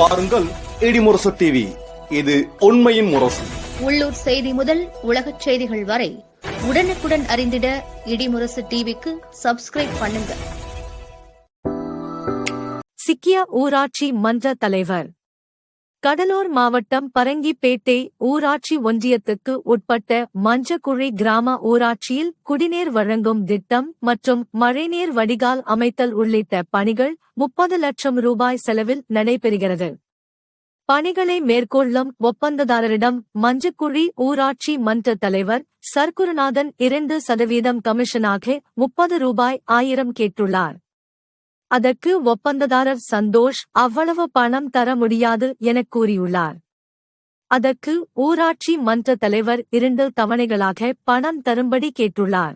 பாருங்கள் இடிமுரசு டிவி இது உண்மையின் முரசு. உள்ளூர் செய்தி முதல் உலகச் செய்திகள் வரை உடனுக்குடன் அறிந்திட இடிமுரசு டிவிக்கு சப்ஸ்கிரைப் பண்ணுங்க. சிக்கிய ஊராட்சி மன்ற தலைவர் கடலூர் மாவட்டம் பரங்கிப்பேட்டை ஊராட்சி ஒன்றியத்துக்கு உட்பட்ட மஞ்சக்குழி கிராம ஊராட்சியில் குடிநீர் வழங்கும் திட்டம் மற்றும் மழைநீர் வடிகால் அமைத்தல் உள்ளிட்ட பணிகள் முப்பது லட்சம் ரூபாய் செலவில் நடைபெறுகிறது. பணிகளை மேற்கொள்ளும் ஒப்பந்ததாரரிடம் மஞ்சக்குழி ஊராட்சி மன்ற தலைவர் சர்க்குருநாதன் இரண்டு சதவீதம் கமிஷனாக முப்பது ரூபாய் ஆயிரம் கேட்டுள்ளார். அதற்கு ஒப்பந்ததாரர் சந்தோஷ் அவ்வளவு பணம் தர முடியாது எனக் கூறியுள்ளார். அதற்கு ஊராட்சி மன்ற தலைவர் இரண்டு தவணைகளாக பணம் தரும்படி கேட்டுள்ளார்.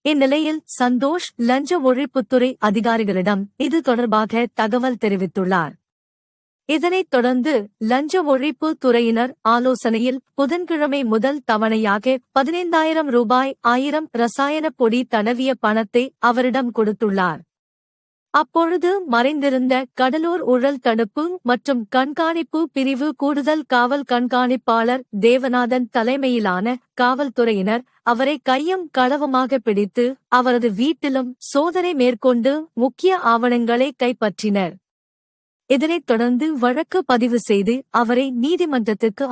இந்நிலையில் சந்தோஷ் லஞ்ச ஒழிப்புத்துறை அதிகாரிகளிடம் இது தொடர்பாக தகவல் தெரிவித்துள்ளார். இதனைத் தொடர்ந்து லஞ்ச ஒழிப்பு துறையினர் ஆலோசனையில் புதன்கிழமை முதல் தவணையாக பதினைந்தாயிரம் ரூபாய் ஆயிரம் ரசாயன பொடி தடவிய பணத்தை அவரிடம் கொடுத்துள்ளார். அப்பொழுது மறைந்திருந்த கடலூர் ஊழல் தடுப்பு மற்றும் கண்காணிப்பு பிரிவு கூடுதல் காவல் கண்காணிப்பாளர் தேவநாதன் தலைமையிலான காவல்துறையினர் அவரை கையும் களவுமாக பிடித்து அவரது வீட்டிலும் சோதனை மேற்கொண்டு முக்கிய ஆவணங்களை கைப்பற்றினர். இதனைத் தொடர்ந்து வழக்கு பதிவு செய்து அவரை நீதிமன்றத்துக்கு